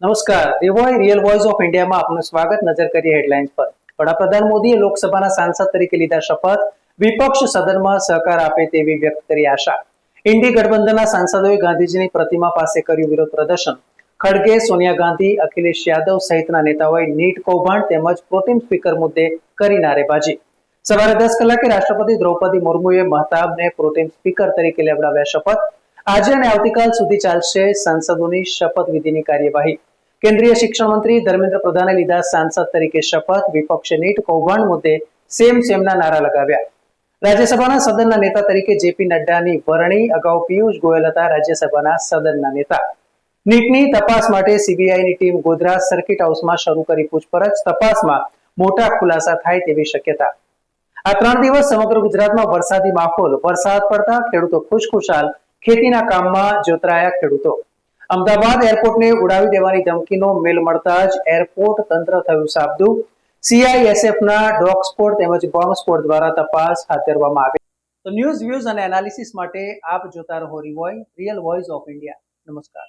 નમસ્કાર રિવોય real voice of ઇન્ડિયામાં આપનું સ્વાગત નજર કરીએ હેડલાઇન્સ પર. વડાપ્રધાન મોદીએ લોકસભાના સાંસદ તરીકે લીધા શપથ, વિપક્ષ સદનમાં સહકાર આપે તેવી વ્યક્ત કરી આશા. ઇન્ડી ગઠબંધનના સાંસદોએ ગાંધીજીની પ્રતિમા પાસે કર્યું વિરોધ પ્રદર્શન. ખડગે સોનિયા ગાંધી, અખિલેશ યાદવ સહિતના નેતાઓએ નીટ કૌભાંડ તેમજ પ્રોટીન સ્પીકર મુદ્દે કરી નારેબાજી. સવારે દસ કલાકે રાષ્ટ્રપતિ દ્રૌપદી મુર્મુએ મહતાબને પ્રોટીન સ્પીકર તરીકે લેવડાવ્યા શપથ. આજે અને આવતીકાલ સુધી ચાલશે સાંસદોની શપથવિધિની કાર્યવાહી. કેન્દ્રીય શિક્ષણ મંત્રી ધર્મેન્દ્ર પ્રધાને લીધા સાંસદ તરીકે શપથ, વિપક્ષે નીટ, કૌભાંડ મુદ્દે સેમ સેમના નારા લગાવ્યા. રાજ્યસભાના સદનના નેતા તરીકે જેપી નડ્ડાની વરણી, અગાઉ પિયુષ ગોયલ હતા, રાજ્યસભાના સદનના નેતા. નીટની તપાસ માટે સીબીઆઈની ટીમ ગોધરા સર્કિટ હાઉસમાં શરૂ કરી પૂછપરછ, તપાસમાં મોટા ખુલાસા થાય તેવી શક્યતા. આ ત્રણ દિવસ સમગ્ર ગુજરાતમાં વરસાદી માહોલ, વરસાદ પડતા ખેડૂતો ખુશખુશાલ, ખેતીના કામમાં જોતરાયા ખેડૂતો. અમદાવાદ એરપોર્ટને ઉડાવી દેવાની ધમકીનો મેલ મળતા જ એરપોર્ટ તંત્ર થયું સાબદુ. સીઆઈએસએફના ડોગ સ્પોટ તેમજ બોમ્બ સ્પોટ દ્વારા તપાસ હાથ ધરવામાં આવી. તો ન્યૂઝ, વ્યૂઝ અને એનાલિસિસ માટે આપ જોતા રહો ReVoi, real voice of India. નમસ્કાર.